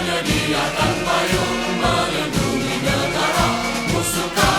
Mananiyat ang mayong malulungin na tara, puso ka.